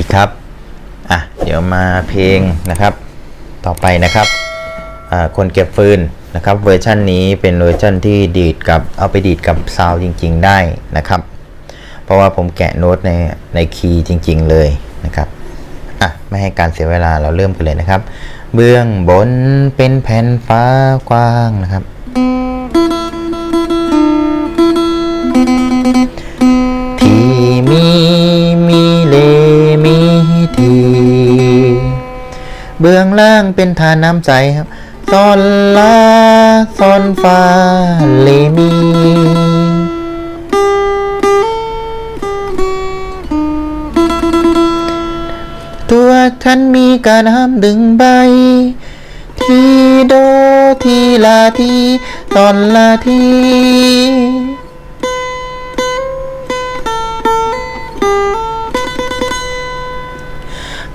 ดีครับ อะ เดี๋ยวมาเพลงนะครับ ต่อไปนะครับ อ่า คนเก็บฟืนนะครับ เวอร์ชันนี้เป็นเวอร์ชันที่ดีดกับ เอาไปดีดกับซาวจริง ๆ ได้นะครับ เพราะว่าผมแกะโน้ตในในคีย์จริง ๆ เลยนะครับ อะ ไม่ให้การเสียเวลาเราเริ่มกันเลยนะครับ เบื้องบนเป็นแผ่นฟ้ากว้างนะครับ เบื้องล่างเป็นทานน้ำใจครับซอนลาซอนฟาเลมีตัวฉันมีการห้ามดึงใบ ทีโดทีลาทีตอนลาที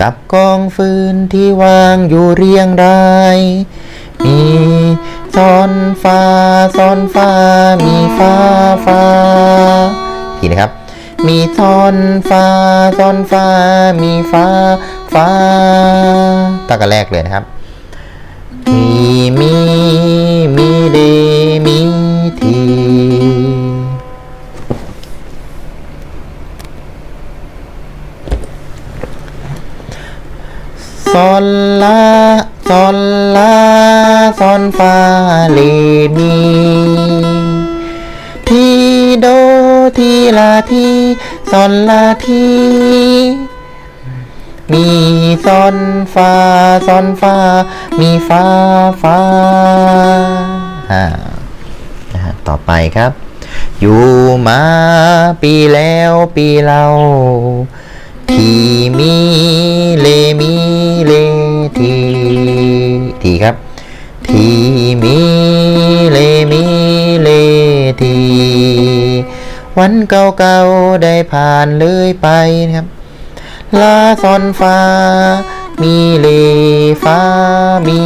กับกองฟืนที่วางอยู่เรียงรายมีซ้อนฟ้าซ้อนฟ้า มีฟ้าฟ้าทีนะครับ มีซ้อนฟ้าซ้อนฟ้า มีฟ้าฟ้าตั้งแต่แรกเลยนะครับ มีมีมี ซอนลาซอนลาซอนฟาเลมีทีโดทีลาทีซอนลาทีมีซอนฟาซอนฟามีฟาฟาอ่านะฮะต่อไปครับ อยู่มาปีแล้วปีเล่าทีมีเลมีเล วันเก่าๆได้ผ่านเลยไปนะครับลาซอนฟ้า มีเลฟ้ามี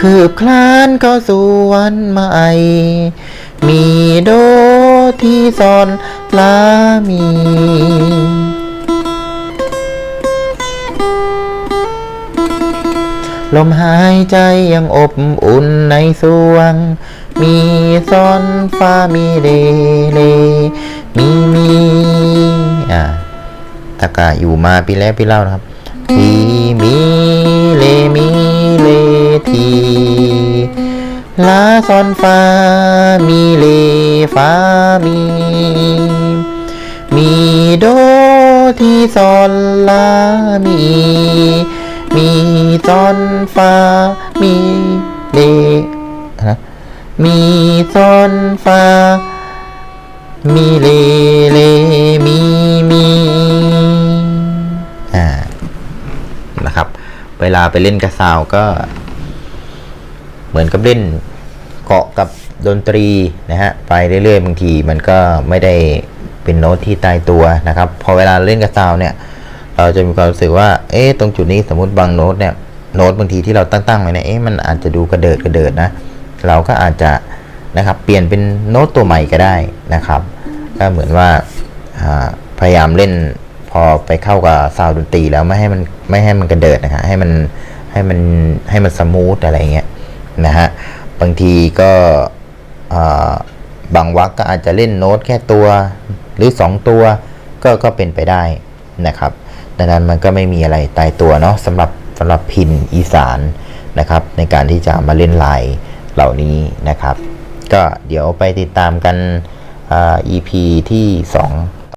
คืบคลานเข้าสู่วันใหม่ มีโดที่ซอนลามี ลมหายใจยังอบอุ่นในสวง มีซอนฟ้ามีเดเลมีมีอ่าตะกะอยู่มาปีแล้วปีเล่านะครับทีมีเลมีเลทีลาซอนฟ้ามีเลฟ้ามี มีโดที่ซอนลามี มีซอนฟ้า มีเลนะมีซอนฟ้า มีเลเลมีมีอ่านะครับ เวลาไปเล่นกระซาวก็ เหมือนกับเล่นเกาะกับดนตรีนะฮะไปเรื่อยๆบางทีมันก็ไม่ได้เป็นโน้ตที่ตายตัวนะครับ พอเวลาเล่นกระซาวเนี่ย เราจะมีความรู้สึกว่า เอ๊ะ ตรงจุดนี้สมมติบางโน้ตเนี่ย โน้ตบางทีที่เราตั้งๆไว้เนี่ย เอ๊ะ มันอาจจะดูกระเดิดกระเดิดนะ เราก็อาจจะนะครับ เปลี่ยนเป็นโน้ตตัวใหม่ก็ได้นะครับ ก็เหมือนว่าพยายามเล่นพอไปเข้ากับซาวด์ดนตรีแล้วไม่ให้มันไม่ให้มันกระเดิดนะฮะให้มันให้มันให้มันสมูทอะไรเงี้ยนะฮะ บางทีก็บางวักก็อาจจะเล่นโน้ตแค่ตัวหรือ 2 ตัวก็ก็เป็นไปได้นะครับ ดังนั้นมันก็ไม่มีอะไรตายตัวเนาะสำหรับสำหรับพินอีสานนะครับในการที่จะมาเล่นลายเหล่านี้นะครับ ก็เดี๋ยวไปติดตามกันอ่า EP ที่ 2